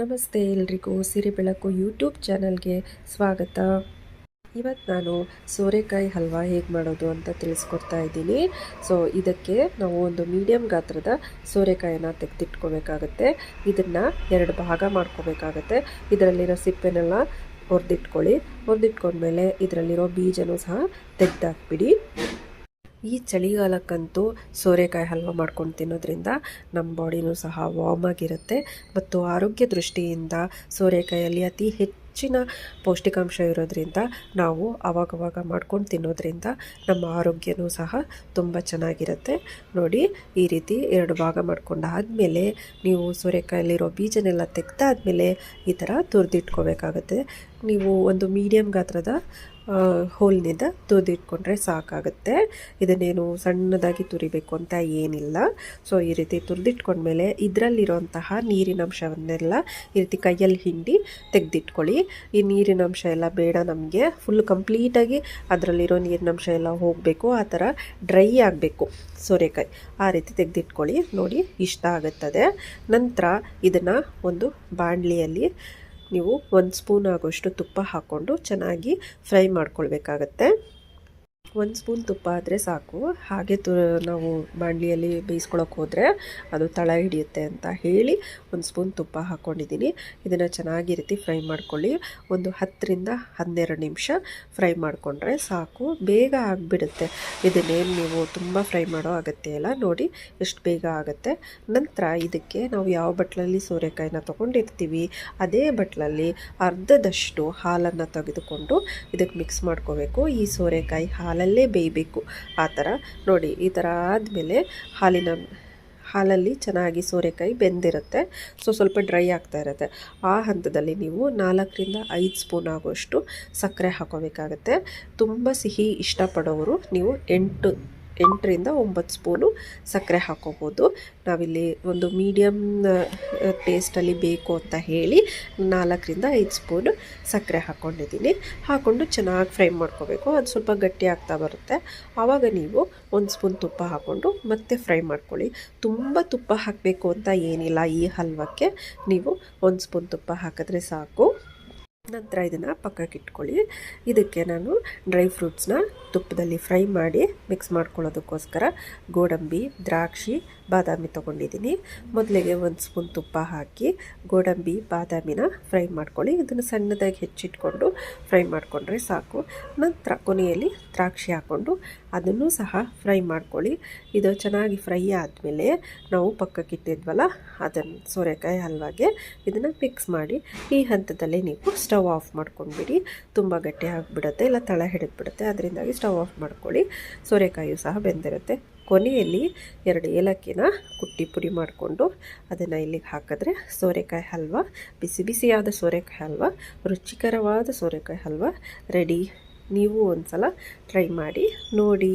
ನಮಸ್ತೆ ಎಲ್ರಿಗೂ ಸಿರಿ ಬೆಳಕು ಯೂಟ್ಯೂಬ್ ಚಾನಲ್ಗೆ ಸ್ವಾಗತ. ಇವತ್ತು ನಾನು ಸೋರೆಕಾಯಿ ಹಲ್ವಾ ಹೇಗೆ ಮಾಡೋದು ಅಂತ ತಿಳಿಸ್ಕೊಡ್ತಾ ಇದ್ದೀನಿ. ಸೊ ಇದಕ್ಕೆ ನಾವು ಒಂದು ಮೀಡಿಯಮ್ ಗಾತ್ರದ ಸೋರೆಕಾಯಿನ ತೆಗೆದಿಟ್ಕೋಬೇಕಾಗತ್ತೆ. ಇದನ್ನು ಎರಡು ಭಾಗ ಮಾಡ್ಕೋಬೇಕಾಗತ್ತೆ. ಇದರಲ್ಲಿರೋ ಸಿಪ್ಪೆನೆಲ್ಲ ಹೊರದಿಟ್ಕೊಳ್ಳಿ ಹೊರದಿಟ್ಕೊಂಡ್ಮೇಲೆ ಇದರಲ್ಲಿರೋ ಬೀಜನೂ ಸಹ ತೆಗೆದಾಕ್ಬಿಡಿ. ಈ ಚಳಿಗಾಲಕ್ಕಂತೂ ಸೋರೆಕಾಯಿ ಹಲ್ವ ಮಾಡ್ಕೊಂಡು ತಿನ್ನೋದ್ರಿಂದ ನಮ್ಮ ಬಾಡಿನೂ ಸಹ ವಾರ್ಮ್ ಆಗಿರುತ್ತೆ. ಮತ್ತು ಆರೋಗ್ಯ ದೃಷ್ಟಿಯಿಂದ ಸೋರೆಕಾಯಲ್ಲಿ ಅತಿ ಹೆಚ್ಚಿನ ಪೌಷ್ಟಿಕಾಂಶ ಇರೋದ್ರಿಂದ ನಾವು ಅವಾಗವಾಗ ಮಾಡ್ಕೊಂಡು ತಿನ್ನೋದ್ರಿಂದ ನಮ್ಮ ಆರೋಗ್ಯನೂ ಸಹ ತುಂಬ ಚೆನ್ನಾಗಿರುತ್ತೆ. ನೋಡಿ, ಈ ರೀತಿ ಎರಡು ಭಾಗ ಮಾಡ್ಕೊಂಡಾದಮೇಲೆ ನೀವು ಸೋರೆಕಾಯಲ್ಲಿರೋ ಬೀಜನೆಲ್ಲ ತೆಗೆದಾದ್ಮೇಲೆ ಈ ಥರ ತುರಿದಿಟ್ಕೋಬೇಕಾಗತ್ತೆ. ನೀವು ಒಂದು ಮೀಡಿಯಮ್ ಗಾತ್ರದ ಹೋಲ್ನಿಂದ ತುರಿದಿಟ್ಕೊಂಡ್ರೆ ಸಾಕಾಗುತ್ತೆ. ಇದನ್ನೇನು ಸಣ್ಣದಾಗಿ ತುರಿಬೇಕು ಅಂತ ಏನಿಲ್ಲ. ಸೊ ಈ ರೀತಿ ತುರಿದಿಟ್ಕೊಂಡ್ಮೇಲೆ ಇದರಲ್ಲಿರೋಂತಹ ನೀರಿನಂಶವನ್ನೆಲ್ಲ ಈ ರೀತಿ ಕೈಯಲ್ಲಿ ಹಿಂಡಿ ತೆಗೆದಿಟ್ಕೊಳ್ಳಿ. ಈ ನೀರಿನಂಶ ಎಲ್ಲ ಬೇಡ ನಮಗೆ. ಫುಲ್ ಕಂಪ್ಲೀಟಾಗಿ ಅದರಲ್ಲಿರೋ ನೀರಿನಂಶ ಎಲ್ಲ ಹೋಗಬೇಕು. ಆ ಥರ ಡ್ರೈ ಆಗಬೇಕು ಸೋರೆಕಾಯಿ. ಆ ರೀತಿ ತೆಗೆದಿಟ್ಕೊಳ್ಳಿ. ನೋಡಿ ಇಷ್ಟ ಆಗುತ್ತದೆ. ನಂತರ ಇದನ್ನು ಒಂದು ಬಾಣಲಿಯಲ್ಲಿ ನೀವು ಒಂದು ಸ್ಪೂನ್ ಆಗೋಷ್ಟು ತುಪ್ಪ ಹಾಕ್ಕೊಂಡು ಚೆನ್ನಾಗಿ ಫ್ರೈ ಮಾಡ್ಕೊಳ್ಬೇಕಾಗತ್ತೆ. ಒಂದು ಸ್ಪೂನ್ ತುಪ್ಪ ಆದರೆ ಸಾಕು. ಹಾಗೆ ತು, ನಾವು ಬಾಣಲಿಯಲ್ಲಿ ಬೇಯಿಸ್ಕೊಳಕ್ಕೆ ಹೋದರೆ ಅದು ತಳ ಹಿಡಿಯುತ್ತೆ ಅಂತ ಹೇಳಿ ಒಂದು ಸ್ಪೂನ್ ತುಪ್ಪ ಹಾಕ್ಕೊಂಡಿದ್ದೀನಿ ಇದನ್ನು ಚೆನ್ನಾಗಿ ರೀತಿ ಫ್ರೈ ಮಾಡ್ಕೊಳ್ಳಿ. ಒಂದು ಹತ್ತರಿಂದ ಹನ್ನೆರಡು ನಿಮಿಷ ಫ್ರೈ ಮಾಡಿಕೊಂಡ್ರೆ ಸಾಕು. ಬೇಗ ಆಗಿಬಿಡುತ್ತೆ. ಇದನ್ನೇನು ನೀವು ತುಂಬ ಫ್ರೈ ಮಾಡೋ ಅಗತ್ಯ ಇಲ್ಲ. ನೋಡಿ ಎಷ್ಟು ಬೇಗ ಆಗುತ್ತೆ. ನಂತರ ಇದಕ್ಕೆ ನಾವು ಯಾವ ಬಟ್ಲಲ್ಲಿ ಸೋರೆಕಾಯಿನ ತೊಗೊಂಡಿರ್ತೀವಿ, ಅದೇ ಬಟ್ಲಲ್ಲಿ ಅರ್ಧದಷ್ಟು ಹಾಲನ್ನು ತೆಗೆದುಕೊಂಡು ಇದಕ್ಕೆ ಮಿಕ್ಸ್ ಮಾಡ್ಕೋಬೇಕು. ಈ ಸೋರೆಕಾಯಿ ಹಾಲು ಹಾಲಲ್ಲೇ ಬೇಯಬೇಕು. ಆ ಥರ ನೋಡಿ, ಈ ಥರ ಆದಮೇಲೆ ಹಾಲಿನ ಹಾಲಲ್ಲಿ ಚೆನ್ನಾಗಿ ಸೋರೆಕಾಯಿ ಬೆಂದಿರುತ್ತೆ. ಸೊ, ಸ್ವಲ್ಪ ಡ್ರೈ ಆಗ್ತಾ ಇರುತ್ತೆ. ಆ ಹಂತದಲ್ಲಿ ನೀವು ನಾಲ್ಕರಿಂದ ಐದು ಸ್ಪೂನ್ ಆಗುವಷ್ಟು ಸಕ್ಕರೆ ಹಾಕೋಬೇಕಾಗತ್ತೆ. ತುಂಬ ಸಿಹಿ ಇಷ್ಟಪಡೋರು ನೀವು ಎಂಟು ಎಂಟರಿಂದ ಒಂಬತ್ತು ಸ್ಪೂನು ಸಕ್ಕರೆ ಹಾಕೋಬೋದು. ನಾವಿಲ್ಲಿ ಒಂದು ಮೀಡಿಯಮ್ ಟೇಸ್ಟಲ್ಲಿ ಬೇಕು ಅಂತ ಹೇಳಿ ನಾಲ್ಕರಿಂದ ಐದು ಸ್ಪೂನು ಸಕ್ಕರೆ ಹಾಕ್ಕೊಂಡಿದ್ದೀನಿ ಹಾಕ್ಕೊಂಡು ಚೆನ್ನಾಗಿ ಫ್ರೈ ಮಾಡ್ಕೋಬೇಕು. ಅದು ಸ್ವಲ್ಪ ಗಟ್ಟಿ ಆಗ್ತಾ ಬರುತ್ತೆ. ಆವಾಗ ನೀವು ಒಂದು ಸ್ಪೂನ್ ತುಪ್ಪ ಹಾಕ್ಕೊಂಡು ಮತ್ತೆ ಫ್ರೈ ಮಾಡ್ಕೊಳ್ಳಿ. ತುಂಬ ತುಪ್ಪ ಹಾಕಬೇಕು ಅಂತ ಏನಿಲ್ಲ. ಈ ಹಲ್ವಕ್ಕೆ ನೀವು ಒಂದು ಸ್ಪೂನ್ ತುಪ್ಪ ಹಾಕಿದ್ರೆ ಸಾಕು. ನಂತರ ಇದನ್ನು ಪಕ್ಕಕ್ಕೆ ಇಟ್ಕೊಳ್ಳಿ. ಇದಕ್ಕೆ ನಾನು ಡ್ರೈ ಫ್ರೂಟ್ಸ್ನ ತುಪ್ಪದಲ್ಲಿ ಫ್ರೈ ಮಾಡಿ ಮಿಕ್ಸ್ ಮಾಡ್ಕೊಳ್ಳೋದಕ್ಕೋಸ್ಕರ ಗೋಡಂಬಿ, ದ್ರಾಕ್ಷಿ, ಬಾದಾಮಿ ತೊಗೊಂಡಿದ್ದೀನಿ. ಮೊದಲಿಗೆ ಒಂದು ಸ್ಪೂನ್ ತುಪ್ಪ ಹಾಕಿ ಗೋಡಂಬಿ, ಬಾದಾಮಿನ ಫ್ರೈ ಮಾಡ್ಕೊಳ್ಳಿ. ಇದನ್ನು ಸಣ್ಣದಾಗಿ ಹೆಚ್ಚಿಟ್ಕೊಂಡು ಫ್ರೈ ಮಾಡಿಕೊಂಡ್ರೆ ಸಾಕು. ನಂತರ ಕೊನೆಯಲ್ಲಿ ದ್ರಾಕ್ಷಿ ಹಾಕ್ಕೊಂಡು ಅದನ್ನು ಸಹ ಫ್ರೈ ಮಾಡ್ಕೊಳ್ಳಿ. ಇದು ಚೆನ್ನಾಗಿ ಫ್ರೈ ಆದಮೇಲೆ ನಾವು ಪಕ್ಕಕ್ಕಿಟ್ಟಿದ್ವಲ್ಲ ಅದನ್ನು ಸೋರೆಕಾಯಿ ಹಲ್ವಾಗೆ ಇದನ್ನು ಮಿಕ್ಸ್ ಮಾಡಿ ಈ ಹಂತದಲ್ಲಿ ನೀವು ಸ್ಟವ್ ಆಫ್ ಮಾಡ್ಕೊಂಡ್ಬಿಡಿ. ತುಂಬ ಗಟ್ಟಿ ಆಗಿಬಿಡುತ್ತೆ, ಇಲ್ಲ ತಳ ಹಿಡಿದ್ಬಿಡುತ್ತೆ. ಅದರಿಂದಾಗಿ ಸ್ಟವ್ ಆಫ್ ಮಾಡ್ಕೊಳ್ಳಿ. ಸೋರೆಕಾಯಿಯು ಸಹ ಬೆಂದಿರುತ್ತೆ. ಕೊನೆಯಲ್ಲಿ ಎರಡು ಏಲಕ್ಕಿನ ಕುಟ್ಟಿ ಪುಡಿ ಮಾಡಿಕೊಂಡು ಅದನ್ನು ಇಲ್ಲಿಗೆ ಹಾಕಿದ್ರೆ ಸೋರೆಕಾಯಿ ಹಲ್ವ, ಬಿಸಿ ಬಿಸಿಯಾದ ಸೋರೆಕಾಯಿ ಹಲ್ವ, ರುಚಿಕರವಾದ ಸೋರೆಕಾಯಿ ಹಲ್ವ ರೆಡಿ. ನೀವು ಒಂದು ಸಲ ಟ್ರೈ ಮಾಡಿ ನೋಡಿ.